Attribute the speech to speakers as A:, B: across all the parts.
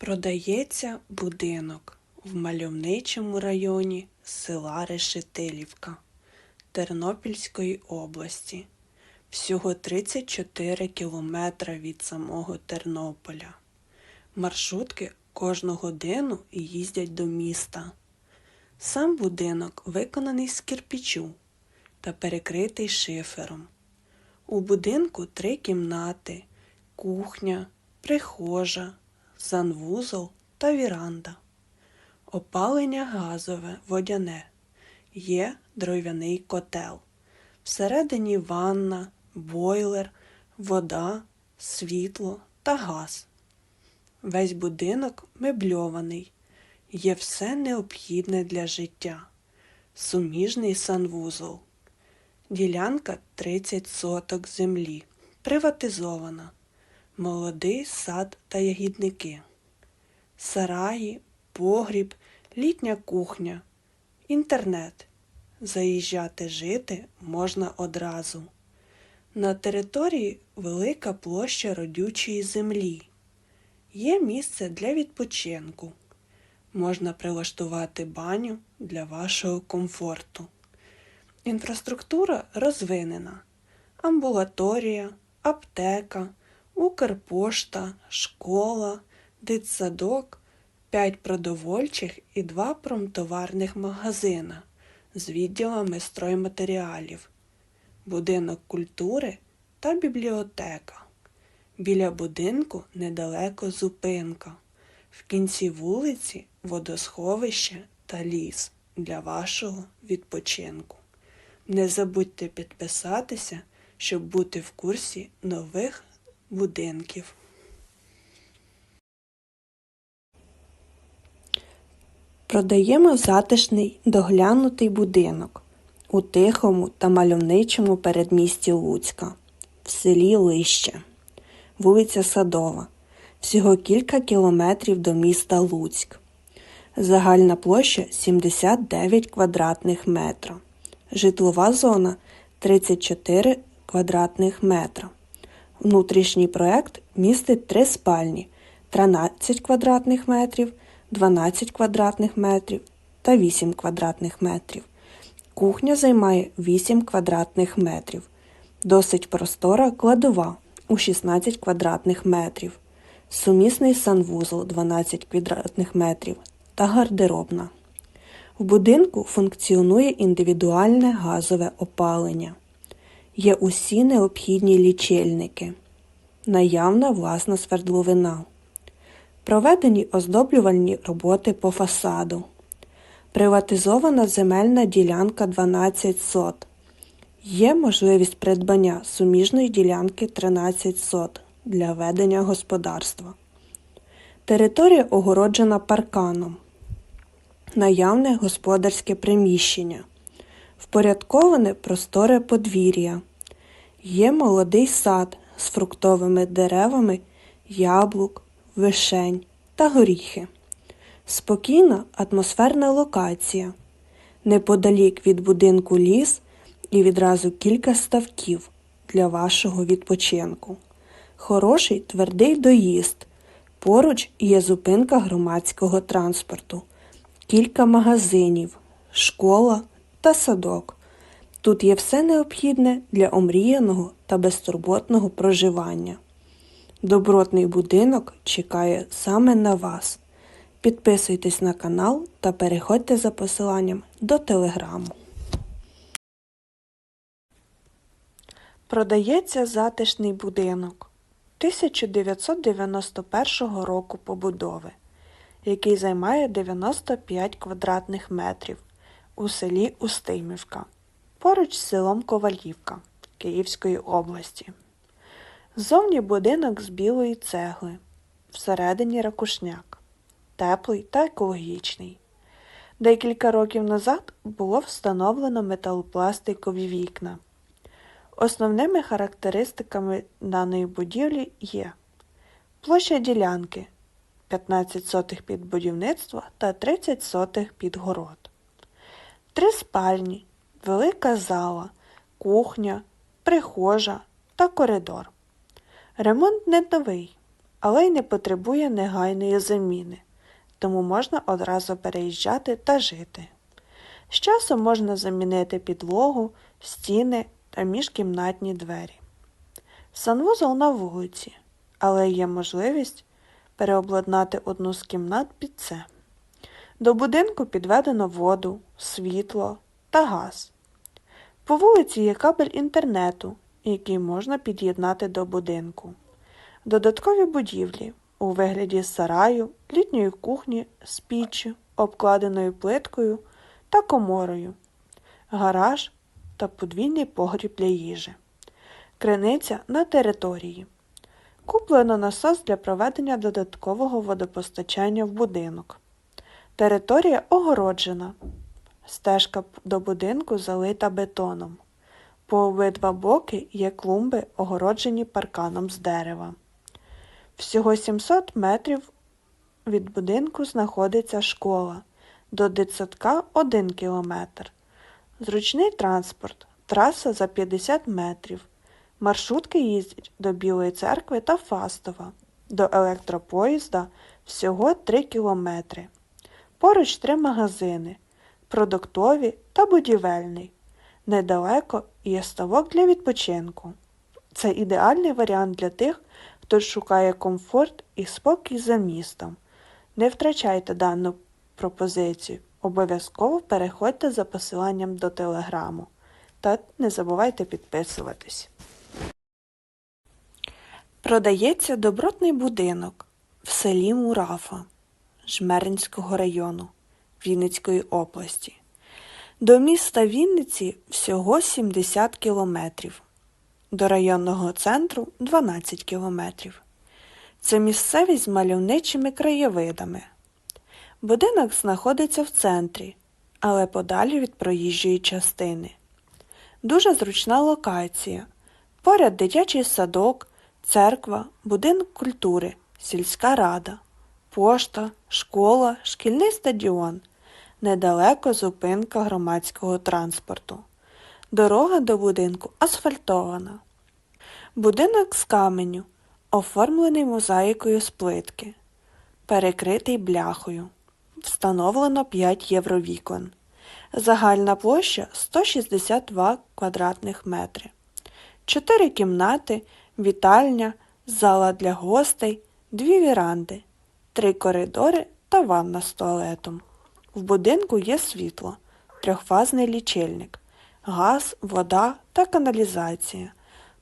A: Продається будинок в мальовничому районі села Решетилівка Тернопільської області. Всього 34 кілометра від самого Тернополя. Маршрутки кожну годину їздять до міста. Сам будинок виконаний з кирпічу та перекритий шифером. У будинку три кімнати, кухня, прихожа, санвузол та віранда. Опалення газове, водяне. Є дров'яний котел. Всередині ванна, бойлер, вода, світло та газ. Весь будинок мебльований. Є все необхідне для життя. Суміжний санвузол. Ділянка 30 соток землі. Приватизована. Молодий сад та ягідники. Сараї, погріб, літня кухня, інтернет. Заїжджати жити можна одразу. На території велика площа родючої землі. Є місце для відпочинку. Можна прилаштувати баню для вашого комфорту. Інфраструктура розвинена. Амбулаторія, аптека, Укрпошта, школа, дитсадок, 5 продовольчих і 2 промтоварних магазина з відділами стройматеріалів, будинок культури та бібліотека. Біля будинку недалеко зупинка. В кінці вулиці водосховище та ліс для вашого відпочинку. Не забудьте підписатися, щоб бути в курсі нових будинків. Продаємо затишний доглянутий будинок у тихому та мальовничому передмісті Луцька, в селі Лище, вулиця Садова, всього кілька кілометрів до міста Луцьк. Загальна площа 79 квадратних метра. Житлова зона 34 квадратних метра. Внутрішній проект містить три спальні 13 квадратних метрів, 12 квадратних метрів та 8 квадратних метрів. Кухня займає 8 квадратних метрів. Досить простора кладова у 16 квадратних метрів. Сумісний санвузол 12 квадратних метрів та гардеробна. В будинку функціонує індивідуальне газове опалення. Є усі необхідні лічильники, наявна власна свердловина, проведені оздоблювальні роботи по фасаду, приватизована земельна ділянка 12 сот. Є можливість придбання суміжної ділянки 13 сот для ведення господарства. Територія огороджена парканом, наявне господарське приміщення, впорядковане просторе подвір'я. Є молодий сад з фруктовими деревами, яблук, вишень та горіхи. Спокійна атмосферна локація. Неподалік від будинку ліс і відразу кілька ставків для вашого відпочинку. Хороший твердий доїзд. Поруч є зупинка громадського транспорту, кілька магазинів, школа та садок. Тут є все необхідне для омріяного та безтурботного проживання. Добротний будинок чекає саме на вас. Підписуйтесь на канал та переходьте за посиланням до телеграму. Продається затишний будинок 1991 року побудови, який займає 95 квадратних метрів у селі Устимівка, поруч з селом Ковалівка Київської області. Ззовні будинок з білої цегли, всередині ракушняк, теплий та екологічний. Декілька років назад було встановлено металопластикові вікна. Основними характеристиками даної будівлі є площа ділянки 15 сотих під будівництво та 30 сотих під город, три спальні, велика зала, кухня, прихожа та коридор. Ремонт не новий, але й не потребує негайної заміни, тому можна одразу переїжджати та жити. З часом можна замінити підлогу, стіни та міжкімнатні двері. Санвузол на вулиці, але є можливість переобладнати одну з кімнат під це. До будинку підведено воду, світло та газ. По вулиці є кабель інтернету, який можна під'єднати до будинку. Додаткові будівлі у вигляді сараю, літньої кухні з піччю, обкладеною плиткою та коморою, гараж та подвійний погріб для їжі, криниця на території. Куплено насос для проведення додаткового водопостачання в будинок. Територія огороджена. Стежка до будинку залита бетоном. По обидва боки є клумби, огороджені парканом з дерева. Всього 700 метрів від будинку знаходиться школа, до дитсадка 1 кілометр. Зручний транспорт, траса за 50 метрів. Маршрутки їздять до Білої церкви та Фастова, до електропоїзда всього 3 кілометри. Поруч три магазини продуктові та будівельний. Недалеко є ставок для відпочинку. Це ідеальний варіант для тих, хто шукає комфорт і спокій за містом. Не втрачайте дану пропозицію. Обов'язково переходьте за посиланням до телеграму. Та не забувайте підписуватись. Продається добротний будинок в селі Мурафа Жмеринського району Вінницької області. До міста Вінниці всього 70 кілометрів, до районного центру 12 кілометрів. Це місцевість з мальовничими краєвидами. Будинок знаходиться в центрі, але подалі від проїжджої частини. Дуже зручна локація. Поряд дитячий садок, церква, будинок культури, сільська рада, пошта, школа, шкільний стадіон. Недалеко зупинка громадського транспорту. Дорога до будинку асфальтована. Будинок з каменю, оформлений мозаїкою з плитки, перекритий бляхою. Встановлено 5 євровікон. Загальна площа 162 квадратних метри. Чотири кімнати, вітальня, зала для гостей, дві віранди, три коридори та ванна з туалетом. В будинку є світло, трьохфазний лічильник, газ, вода та каналізація.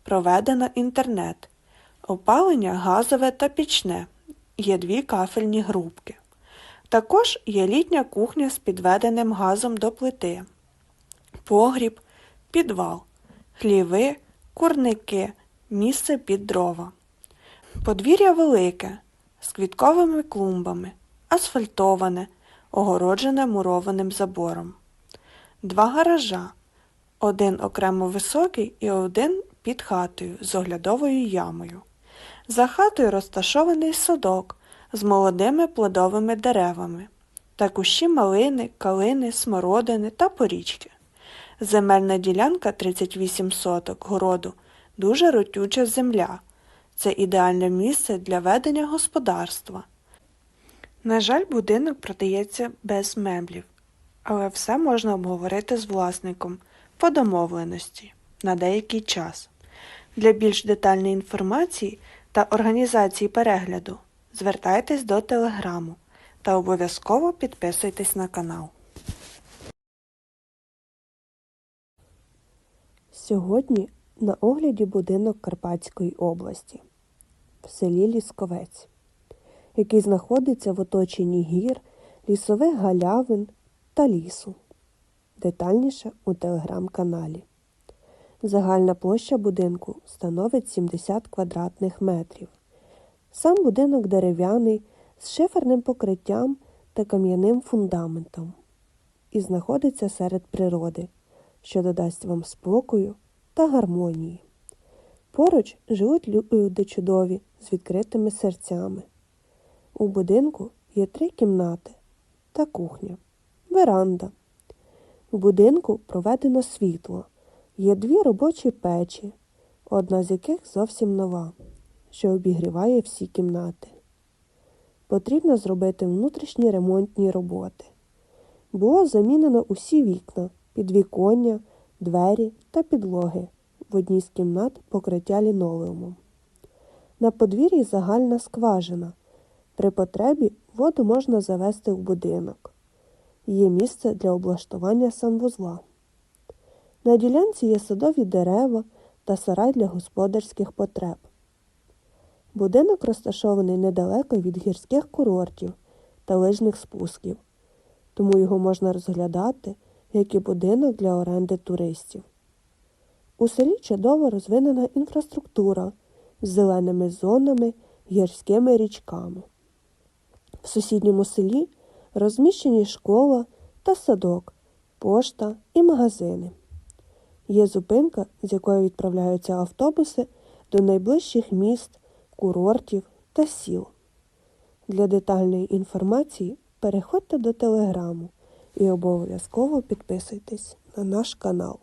A: Проведено інтернет, опалення газове та пічне. Є дві кафельні грубки. Також є літня кухня з підведеним газом до плити, погріб, підвал, хліви, курники, місце під дрова. Подвір'я велике, з квітковими клумбами, асфальтоване, огороджене мурованим забором. Два гаража, один окремо високий і один під хатою з оглядовою ямою. За хатою розташований садок з молодими плодовими деревами та кущі малини, калини, смородини та порічки. Земельна ділянка 38 соток городу, дуже ротюча земля. Це ідеальне місце для ведення господарства. На жаль, будинок продається без меблів, але все можна обговорити з власником по домовленості на деякий час. Для більш детальної інформації та організації перегляду звертайтесь до телеграму та обов'язково підписуйтесь на канал.
B: Сьогодні на огляді будинок Карпатської області в селі Лісковець, який знаходиться в оточенні гір, лісових галявин та лісу. Детальніше у телеграм-каналі. Загальна площа будинку становить 70 квадратних метрів. Сам будинок дерев'яний з шиферним покриттям та кам'яним фундаментом і знаходиться серед природи, що додасть вам спокою та гармонії. Поруч живуть люди чудові з відкритими серцями. У будинку є три кімнати та кухня, веранда. У будинку проведено світло. Є дві робочі печі, одна з яких зовсім нова. що обігріває всі кімнати. Потрібно зробити внутрішні ремонтні роботи. Було замінено усі вікна, підвіконня, двері та підлоги. В одній з кімнат покриття лінолеумом. На подвір'ї загальна скважина. При потребі воду можна завести в будинок. Є місце для облаштування санвузла. На ділянці є садові дерева та сарай для господарських потреб. Будинок розташований недалеко від гірських курортів та лижних спусків, тому його можна розглядати як і будинок для оренди туристів. У селі чудово розвинена інфраструктура з зеленими зонами, гірськими річками. В сусідньому селі розміщені школа та садок, пошта і магазини. Є зупинка, з якої відправляються автобуси до найближчих міст, курортів та сіл. Для детальної інформації переходьте до телеграму і обов'язково підписуйтесь на наш канал.